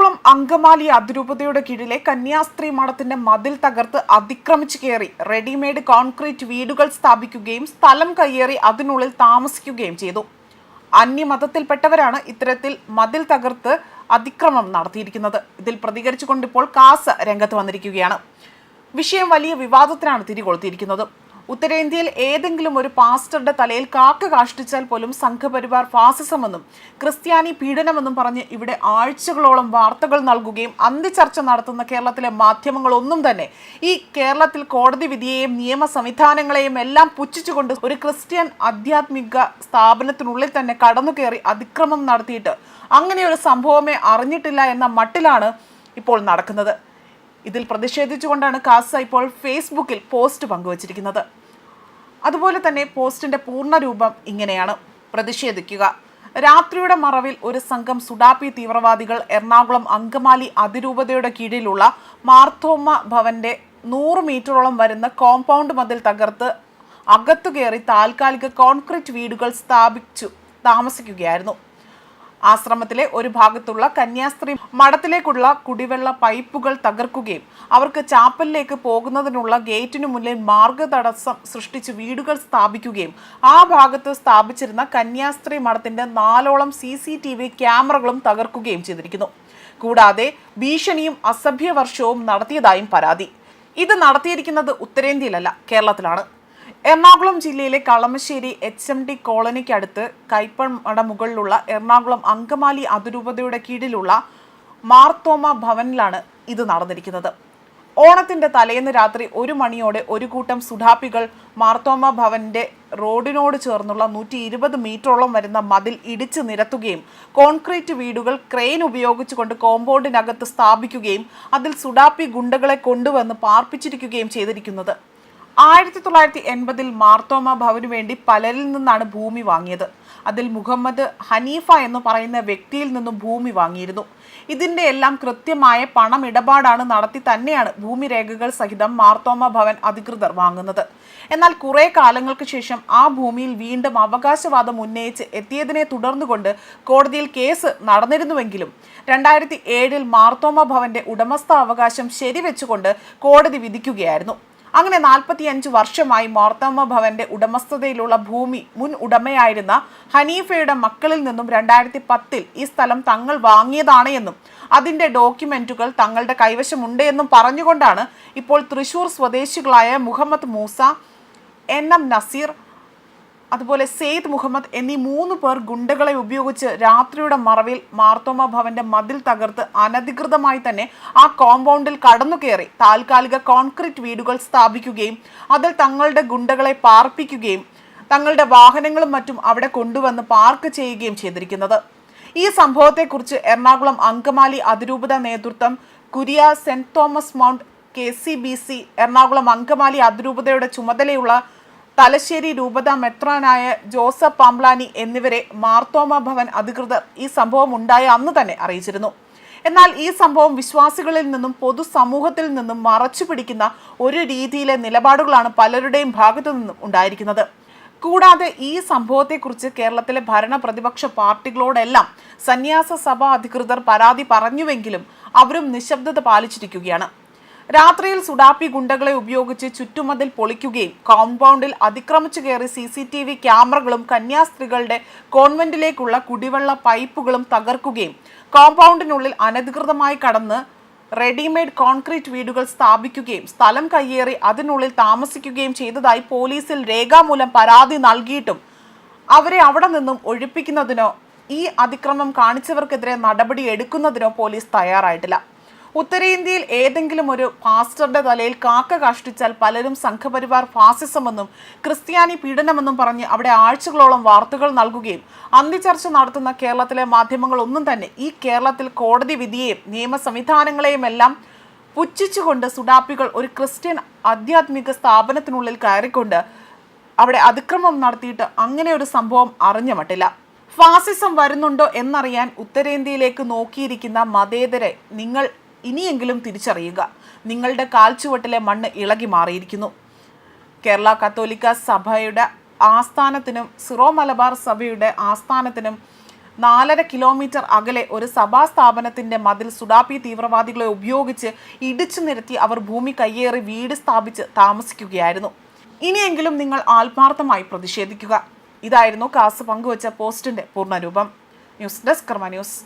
എറണാകുളം അങ്കമാലി അതിരൂപതയുടെ കീഴിലെ കന്യാസ്ത്രീ മഠത്തിന്റെ മതിൽ തകർത്ത് അതിക്രമിച്ചു കയറി റെഡിമെയ്ഡ് കോൺക്രീറ്റ് വീടുകൾ സ്ഥാപിക്കുകയും സ്ഥലം കയ്യേറി അതിനുള്ളിൽ താമസിക്കുകയും ചെയ്തു. അന്യമതത്തിൽപ്പെട്ടവരാണ് ഇത്തരത്തിൽ മതിൽ തകർത്ത് അതിക്രമം നടത്തിയിരിക്കുന്നത്. ഇതിൽ പ്രതികരിച്ചുകൊണ്ടിപ്പോൾ കാസ് രംഗത്ത് വന്നിരിക്കുകയാണ്. വിഷയം വലിയ വിവാദത്തിനാണ് തിരികൊളുത്തിയിരിക്കുന്നത്. ഉത്തരേന്ത്യയിൽ ഏതെങ്കിലും ഒരു പാസ്റ്ററുടെ തലയിൽ കാക്ക കാഷ്ടിച്ചാൽ പോലും സംഘപരിവാർ ഫാസിസമെന്നും ക്രിസ്ത്യാനി പീഡനമെന്നും പറഞ്ഞ് ഇവിടെ ആഴ്ചകളോളം വാർത്തകൾ നൽകുകയും അന്തിചർച്ച നടത്തുന്ന കേരളത്തിലെ മാധ്യമങ്ങളൊന്നും തന്നെ ഈ കേരളത്തിൽ കോടതി വിധിയെയും നിയമ സംവിധാനങ്ങളെയും എല്ലാം പുച്ഛിച്ചുകൊണ്ട് ഒരു ക്രിസ്ത്യൻ ആധ്യാത്മിക സ്ഥാപനത്തിനുള്ളിൽ തന്നെ കടന്നു കയറി അതിക്രമം നടത്തിയിട്ട് അങ്ങനെയൊരു സംഭവമേ അറിഞ്ഞിട്ടില്ല എന്ന മട്ടിലാണ് ഇപ്പോൾ നടക്കുന്നത്. ഇതിൽ പ്രതിഷേധിച്ചുകൊണ്ടാണ് കാസ ഇപ്പോൾ ഫേസ്ബുക്കിൽ പോസ്റ്റ് പങ്കുവച്ചിരിക്കുന്നത്. അതുപോലെ തന്നെ പോസ്റ്റിന്റെ പൂർണരൂപം ഇങ്ങനെയാണ് പ്രതിഷേധിക്കുക. രാത്രിയുടെ മറവിൽ ഒരു സംഘം സുഡാപ്പി തീവ്രവാദികൾ എറണാകുളം അങ്കമാലി അതിരൂപതയുടെ കീഴിലുള്ള മാർത്തോമ ഭവന്റെ നൂറ് മീറ്ററോളം വരുന്ന കോമ്പൗണ്ട് മതിൽ തകർത്ത് അകത്തു കയറി താൽക്കാലിക കോൺക്രീറ്റ് വീടുകൾ സ്ഥാപിച്ചു താമസിക്കുകയായിരുന്നു. ആശ്രമത്തിലെ ഒരു ഭാഗത്തുള്ള കന്യാസ്ത്രീ മഠത്തിലേക്കുള്ള കുടിവെള്ള പൈപ്പുകൾ തകർക്കുകയും അവർക്ക് ചാപ്പലിലേക്ക് പോകുന്നതിനുള്ള ഗേറ്റിനു മുന്നിൽ മാർഗ തടസ്സം സൃഷ്ടിച്ച് വീടുകൾ സ്ഥാപിക്കുകയും ആ ഭാഗത്ത് സ്ഥാപിച്ചിരുന്ന കന്യാസ്ത്രീ മഠത്തിന്റെ നാലോളം സി സി ടി വി ക്യാമറകളും തകർക്കുകയും ചെയ്തിരിക്കുന്നു. കൂടാതെ ഭീഷണിയും അസഭ്യവർഷവും നടത്തിയതായും പരാതി. ഇത് നടത്തിയിരിക്കുന്നത് ഉത്തരേന്ത്യയിലല്ല കേരളത്തിലാണ്. എറണാകുളം ജില്ലയിലെ കളമശ്ശേരി എച്ച് എം ഡി കോളനിക്കടുത്ത് കൈപ്പമട മുകളിലുള്ള എറണാകുളം അങ്കമാലി അതിരൂപതയുടെ കീഴിലുള്ള മാർത്തോമ ഭവനിലാണ് ഇത് നടന്നിരിക്കുന്നത്. ഓണത്തിന്റെ തലേന്ന് രാത്രി ഒരു മണിയോടെ ഒരു കൂട്ടം സുഡാപ്പികൾ മാർത്തോമ ഭവന്റെ റോഡിനോട് ചേർന്നുള്ള നൂറ്റി ഇരുപത് മീറ്ററോളം വരുന്ന മതിൽ ഇടിച്ചു നിരത്തുകയും കോൺക്രീറ്റ് വീടുകൾ ക്രെയിൻ ഉപയോഗിച്ചുകൊണ്ട് കോമ്പൗണ്ടിനകത്ത് സ്ഥാപിക്കുകയും അതിൽ സുഡാപ്പി ഗുണ്ടകളെ കൊണ്ടുവന്ന് പാർപ്പിച്ചിരിക്കുകയും ചെയ്തിരിക്കുന്നത്. ആയിരത്തി തൊള്ളായിരത്തി എൺപതിൽ മാർത്തോമ ഭവന് വേണ്ടി പലരിൽ നിന്നാണ് ഭൂമി വാങ്ങിയത്. അതിൽ മുഹമ്മദ് ഹനീഫ എന്ന് പറയുന്ന വ്യക്തിയിൽ നിന്നും ഭൂമി വാങ്ങിയിരുന്നു. ഇതിന്റെ എല്ലാം കൃത്യമായ പണം ഇടപാടാണ് നടത്തി തന്നെയാണ് ഭൂമി രേഖകൾ സഹിതം മാർത്തോമ ഭവൻ അധികൃതർ വാങ്ങുന്നത്. എന്നാൽ കുറേ കാലങ്ങൾക്ക് ശേഷം ആ ഭൂമിയിൽ വീണ്ടും അവകാശവാദം ഉന്നയിച്ച് എത്തിയതിനെ തുടർന്നുകൊണ്ട് കോടതിയിൽ കേസ് നടന്നിരുന്നുവെങ്കിലും രണ്ടായിരത്തി ഏഴിൽ മാർത്തോമ ഭവന്റെ ഉടമസ്ഥാവകാശം ശരിവെച്ചുകൊണ്ട് കോടതി വിധിക്കുകയായിരുന്നു. അങ്ങനെ നാൽപ്പത്തിയഞ്ച് വർഷമായി മോർത്തമ്മ ഭവന്റെ ഉടമസ്ഥതയിലുള്ള ഭൂമി മുൻ ഉടമയായിരുന്ന ഹനീഫയുടെ മക്കളിൽ നിന്നും രണ്ടായിരത്തി പത്തിൽ ഈ സ്ഥലം തങ്ങൾ വാങ്ങിയതാണ് എന്നും അതിന്റെ ഡോക്യുമെന്റുകൾ തങ്ങളുടെ കൈവശമുണ്ട് എന്നും പറഞ്ഞുകൊണ്ടാണ് ഇപ്പോൾ തൃശൂർ സ്വദേശികളായ മുഹമ്മദ് മൂസ എൻ എം നസീർ അതുപോലെ സെയ്ദ് മുഹമ്മദ് എന്നീ മൂന്ന് പേർ ഗുണ്ടകളെ ഉപയോഗിച്ച് രാത്രിയുടെ മറവിൽ മാർത്തോമ ഭവന്റെ മതിൽ തകർത്ത് അനധികൃതമായി തന്നെ ആ കോമ്പൗണ്ടിൽ കടന്നു കയറി താൽക്കാലിക കോൺക്രീറ്റ് വീടുകൾ സ്ഥാപിക്കുകയും അതിൽ തങ്ങളുടെ ഗുണ്ടകളെ പാർപ്പിക്കുകയും തങ്ങളുടെ വാഹനങ്ങളും മറ്റും അവിടെ കൊണ്ടുവന്ന് പാർക്ക് ചെയ്യുകയും ചെയ്തിരിക്കുന്നത്. ഈ സംഭവത്തെക്കുറിച്ച് എറണാകുളം അങ്കമാലി അതിരൂപത നേതൃത്വം curia Saint Thomas Mount K C B C Ernakulam Angamaly അതിരൂപതയുടെ ചുമതലയുള്ള തലശ്ശേരി രൂപത മെത്രാനായ ജോസഫ് പാംബ്ലാനി എന്നിവരെ മാർത്തോമ ഭവൻ അധികൃതർ ഈ സംഭവം ഉണ്ടായ അന്ന് തന്നെ അറിയിച്ചിരുന്നു. എന്നാൽ ഈ സംഭവം വിശ്വാസികളിൽ നിന്നും പൊതുസമൂഹത്തിൽ നിന്നും മറച്ചു പിടിക്കുന്ന ഒരു രീതിയിലെ നിലപാടുകളാണ് പലരുടെയും ഭാഗത്തു നിന്നും ഉണ്ടായിരിക്കുന്നത്. കൂടാതെ ഈ സംഭവത്തെക്കുറിച്ച് കേരളത്തിലെ ഭരണ പ്രതിപക്ഷ പാർട്ടികളോടെല്ലാം സന്യാസ സഭാ അധികൃതർ പരാതി പറഞ്ഞുവെങ്കിലും അവരും നിശബ്ദത പാലിച്ചിരിക്കുകയാണ്. രാത്രിയിൽ സുഡാപ്പി ഗുണ്ടകളെ ഉപയോഗിച്ച് ചുറ്റുമതിൽ പൊളിക്കുകയും കോമ്പൗണ്ടിൽ അതിക്രമിച്ചു കയറി സി സി ടി വി ക്യാമറകളും കന്യാസ്ത്രീകളുടെ കോൺവെന്റിലേക്കുള്ള കുടിവെള്ള പൈപ്പുകളും തകർക്കുകയും കോമ്പൗണ്ടിനുള്ളിൽ അനധികൃതമായി കടന്ന് റെഡിമെയ്ഡ് കോൺക്രീറ്റ് വീടുകൾ സ്ഥാപിക്കുകയും സ്ഥലം കയ്യേറി അതിനുള്ളിൽ താമസിക്കുകയും ചെയ്തതായി പോലീസിൽ രേഖാമൂലം പരാതി നൽകിയിട്ടും അവരെ അവിടെ നിന്നും ഒഴിപ്പിക്കുന്നതിനോ ഈ അതിക്രമം കാണിച്ചവർക്കെതിരെ നടപടി എടുക്കുന്നതിനോ പോലീസ് തയ്യാറായിട്ടില്ല. ഉത്തരേന്ത്യയിൽ ഏതെങ്കിലും ഒരു പാസ്റ്ററുടെ തലയിൽ കാക്ക കാഷ്ടിച്ചാൽ പലരും സംഘപരിവാർ ഫാസിസമെന്നും ക്രിസ്ത്യാനി പീഡനമെന്നും പറഞ്ഞ് അവിടെ ആഴ്ചകളോളം വാർത്തകൾ നൽകുകയും അന്തിചർച്ച നടത്തുന്ന കേരളത്തിലെ മാധ്യമങ്ങൾ ഒന്നും തന്നെ ഈ കേരളത്തിൽ കോടതി വിധിയെയും നിയമ സംവിധാനങ്ങളെയും എല്ലാം പുച്ഛിച്ചുകൊണ്ട് സുഡാപ്പികൾ ഒരു ക്രിസ്ത്യൻ ആധ്യാത്മിക സ്ഥാപനത്തിനുള്ളിൽ കയറിക്കൊണ്ട് അവിടെ അതിക്രമം നടത്തിയിട്ട് അങ്ങനെ ഒരു സംഭവം അറിഞ്ഞ മട്ടില്ല. ഫാസിസം വരുന്നുണ്ടോ എന്നറിയാൻ ഉത്തരേന്ത്യയിലേക്ക് നോക്കിയിരിക്കുന്ന മതേതരെ നിങ്ങൾ ഇനിയെങ്കിലും തിരിച്ചറിയുക. നിങ്ങളുടെ കാൽച്ചുവട്ടിലെ മണ്ണ് ഇളകി മാറിയിരിക്കുന്നു. കേരള കത്തോലിക്ക സഭയുടെ ആസ്ഥാനത്തിനും സിറോ മലബാർ സഭയുടെ ആസ്ഥാനത്തിനും നാലര കിലോമീറ്റർ അകലെ ഒരു സഭാ സ്ഥാപനത്തിന്റെ മതിൽ സുഡാപ്പി തീവ്രവാദികളെ ഉപയോഗിച്ച് ഇടിച്ചു നിരത്തി അവർ ഭൂമി കയ്യേറി വീട് സ്ഥാപിച്ച് താമസിക്കുകയായിരുന്നു. ഇനിയെങ്കിലും നിങ്ങൾ ആത്മാർത്ഥമായി പ്രതിഷേധിക്കുക. ഇതായിരുന്നു കാസ് പങ്കുവച്ച പോസ്റ്റിന്റെ പൂർണരൂപം ന്യൂസ് ഡെസ്ക് കർമ്മ ന്യൂസ്.